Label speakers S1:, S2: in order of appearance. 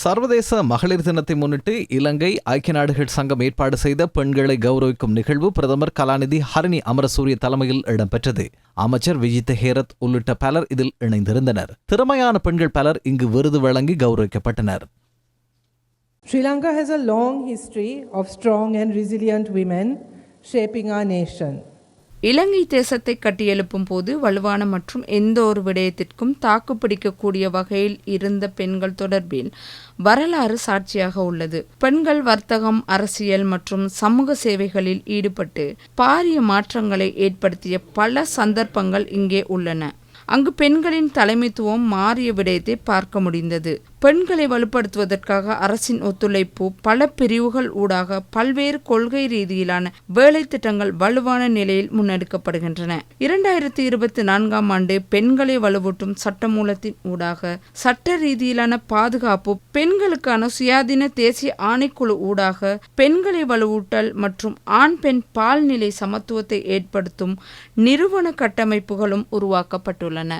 S1: சர்வதேச மகளிர் தினத்தை முன்னிட்டு இலங்கை ஐக்கிய நாடுகள் சங்கம் ஏற்பாடு செய்த பெண்களை கௌரவிக்கும் நிகழ்வு பிரதமர் கலாநிதி ஹரிணி அமரசூரிய தலைமையில் இடம்பெற்றது. அமைச்சர் விஜித் ஹேரத் உள்ளிட்ட பலர் இதில் இணைந்திருந்தனர். திறமையான பெண்கள் பலர் இங்கு விருது வழங்கி கௌரவிக்கப்பட்டனர்.
S2: Sri Lanka has a long history of strong and resilient women shaping our nation.
S3: இலங்கை தேசத்தை கட்டியெழுப்பும் போது வலுவான மற்றும் எந்த ஒரு விடயத்திற்கும் தாக்குப்பிடிக்கக்கூடிய வகையில் இருந்த பெண்கள் தொடர்பில் வரலாறு சாட்சியாக உள்ளது. பெண்கள் வர்த்தகம் அரசியல் மற்றும் சமூக சேவைகளில் ஈடுபட்டு பாரிய மாற்றங்களை ஏற்படுத்திய பல சந்தர்ப்பங்கள் இங்கே உள்ளன. அங்கு பெண்களின் தலைமைத்துவம் மாறிய விடயத்தை பார்க்க முடிந்தது. பெண்களை வலுப்படுத்துவதற்காக அரசின் ஒத்துழைப்பு பல பிரிவுகள் ஊடாக பல்வேறு கொள்கை ரீதியிலான வேலை திட்டங்கள் வலுவான நிலையில் முன்னெடுக்கப்படுகின்றன. இரண்டாயிரத்தி இருபத்தி நான்காம் ஆண்டு பெண்களை வலுவூட்டும் சட்டமூலத்தின் ஊடாக சட்ட ரீதியிலான பாதுகாப்பு பெண்களுக்கான சுயாதீன தேசிய ஆணைக்குழு ஊடாக பெண்களை வலுவூட்டல் மற்றும் ஆண் பெண் பால்நிலை சமத்துவத்தை ஏற்படுத்தும் நிறுவன கட்டமைப்புகளும் உருவாக்கப்பட்டுள்ளன. உள்ளன